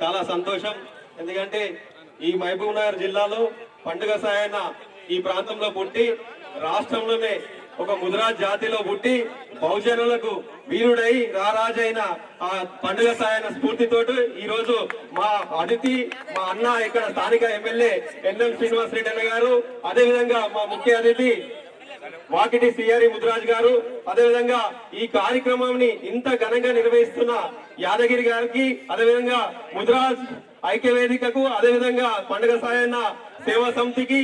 చాలా సంతోషం. ఎందుకంటే ఈ మహబూబ్ నగర్ జిల్లాలో పండుగ సాయన ఈ ప్రాంతంలో పుట్టి రాష్ట్రంలోనే ఒక ముద్రాజ్ జాతిలో పుట్టి బహుజనులకు వీరుడై రారాజైన ఆ పండుగ సాయన స్ఫూర్తితోటి ఈ రోజు మా అతిథి మా అన్న ఇక్కడ స్థానిక ఎమ్మెల్యే ఎన్ఎం శ్రీనివాస్ రెడ్డి అన్న గారు అదేవిధంగా మా ముఖ్య అతిథి వాకిటి సిఆర్ఈ ముద్రాజ్ గారు అదేవిధంగా ఈ కార్యక్రమాన్ని ఇంత ఘనంగా నిర్వహిస్తున్న యాదగిరి గారికి అదేవిధంగా ముద్రాజ్ ఐక్య వేదికకు అదేవిధంగా పండుగ సాయన్న సేవా సమితికి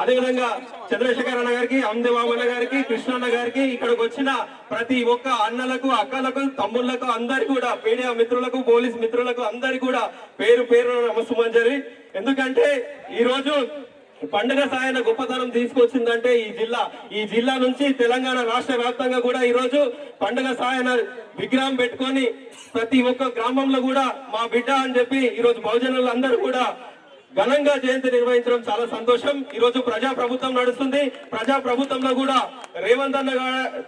అదేవిధంగా చంద్రశేఖర్ అన్న గారికి అమ్దేబాబు అన్న గారికి కృష్ణన్న గారికి ఇక్కడికి వచ్చిన ప్రతి ఒక్క అన్నలకు అక్కలకు తమ్ముళ్ళకు అందరికి కూడా మీడియా మిత్రులకు పోలీస్ మిత్రులకు అందరికి కూడా పేరు పేరు నమస్సుమంజరి ఎందుకంటే ఈరోజు పండుగ సాయన గొప్పతనం తీసుకొచ్చిందంటే ఈ జిల్లా. ఈ జిల్లా నుంచి తెలంగాణ రాష్ట్ర వ్యాప్తంగా కూడా ఈ రోజు పండుగ సాయన విగ్రహం పెట్టుకొని ప్రతి ఒక్క గ్రామంలో కూడా మా బిడ్డ అని చెప్పి ఈ రోజు బహుజనులు అందరూ కూడా ఘనంగా జయంతి నిర్వహించడం చాలా సంతోషం. ఈ రోజు ప్రజా ప్రభుత్వం నడుస్తుంది. ప్రజా ప్రభుత్వంలో కూడా రేవంత్ అన్న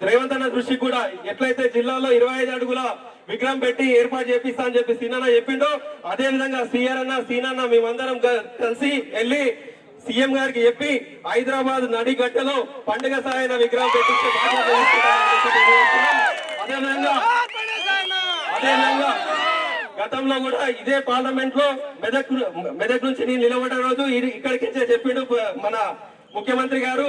రేవంత్ అన్న దృష్టి కూడా ఎట్లయితే జిల్లాలో ఇరవై ఐదు అడుగుల విగ్రహం పెట్టి ఏర్పాటు చేపిస్తా అని చెప్పి సీనన్న చెప్పిండో అదే విధంగా సీఆర్ అన్న సీనన్న మేమందరం కలిసి వెళ్ళి సీఎం గారికి చెప్పి హైదరాబాద్ నడిగడ్డలో పండుగ సాయన విగ్రహం పెట్టించే అదేవిధంగా అదేవిధంగా గతంలో కూడా ఇదే పార్లమెంట్లో మెదక్ మెదక్ నుంచి నేను నిలబడ్డ రోజు ఇక్కడికి చెప్పిండు మన ముఖ్యమంత్రి గారు.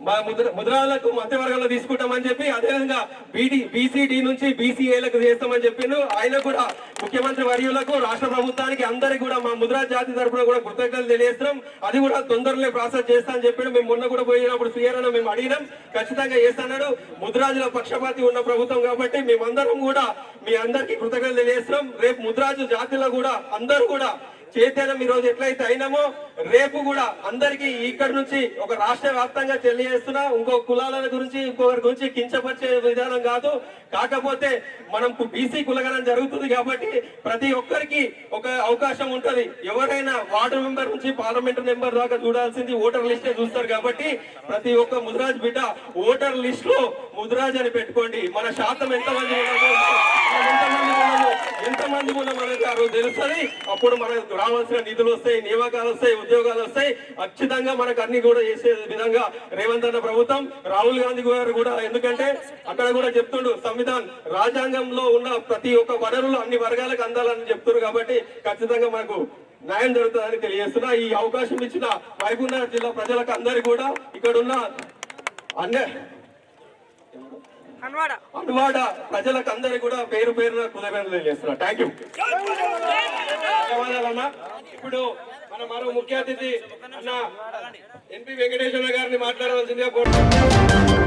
మా ముద్ర ముద్రాలకు మధ్యవర్గంలో తీసుకుంటామని చెప్పి అదేవిధంగా బీడీ బీసీడీ నుంచి బీసీఏలకు చేస్తామని చెప్పిండు ఆయన కూడా ముఖ్యమంత్రి వర్యులకు రాష్ట్ర ప్రభుత్వానికి అందరికి కూడా మా ముద్రా జాతి తరఫున కూడా కృతజ్ఞతలు తెలియజేస్తున్నాం. అది కూడా తొందరలో ప్రాసెస్ చేస్తామని చెప్పాడు మేము మొన్న కూడా పోయినప్పుడు సీఆర్ మేము అడిగినాం. ఖచ్చితంగా చేస్తాడు ముద్రాజుల పక్షపాతి ఉన్న ప్రభుత్వం కాబట్టి మేమందరం కూడా మీ అందరికీ కృతజ్ఞతలు తెలియజేస్తున్నాం. రేపు ముద్రాజు జాతిలో కూడా అందరూ కూడా చైతన్యం ఈ రోజు ఎట్లయితే అయినామో రేపు కూడా అందరికీ ఇక్కడ నుంచి ఒక రాష్ట్ర వ్యాప్తంగా తెలియజేస్తున్నా. ఇంకో కులాల గురించి ఇంకొకరి గురించి కించపరిచే విధానం కాదు. కాకపోతే మనం బీసీ కులగనం జరుగుతుంది కాబట్టి ప్రతి ఒక్కరికి ఒక అవకాశం ఉంటది. ఎవరైనా వార్డు మెంబర్ నుంచి పార్లమెంట్ మెంబర్ దాకా చూడాల్సింది ఓటర్ లిస్టే చూస్తారు కాబట్టి ప్రతి ఒక్క ముద్రాజ్ బిడ్డ ఓటర్ లిస్ట్లో ముదిరాజ్ అని పెట్టుకోండి. మన శాతం ఎంతమంది ఉన్నామో మనం ఎంతమంది ఉన్నామో ఎంతమంది ఉన్నాం అనేది ఆ రోజు తెలుస్తుంది అప్పుడు మనకు రావాల్సిన నిధులు వస్తాయి నియామకాలు వస్తాయి ఉద్యోగాలు వస్తాయి. ఖచ్చితంగా మనకు అన్ని కూడా చేసే విధంగా రేవంత్ అన్న ప్రభుత్వం రాహుల్ గాంధీ గారు కూడా ఎందుకంటే అక్కడ కూడా చెప్తుండు సంవిధాన్ రాజ్యాంగంలో ఉన్న ప్రతి ఒక్క వనరులు అన్ని వర్గాలకు అందాలని చెప్తున్నారు కాబట్టి ఖచ్చితంగా మనకు న్యాయం జరుగుతుందని తెలియజేస్తున్నా. ఈ అవకాశం ఇచ్చిన మహబూబ్నగర్ జిల్లా ప్రజలకు అందరికీ కూడా ఇక్కడ ఉన్న అనువాడ ప్రజలకు అందరికీ కూడా పేరు పేరున కృతజ్ఞతలు తెలియజేస్తున్నా. థ్యాంక్ యూ ధన్యవాదాలు అన్న ఇప్పుడు మన మరో ముఖ్య అతిథి అన్న ఎన్పి వెంకటేశ్వర గారిని మాట్లాడవలసిందిగా కోరు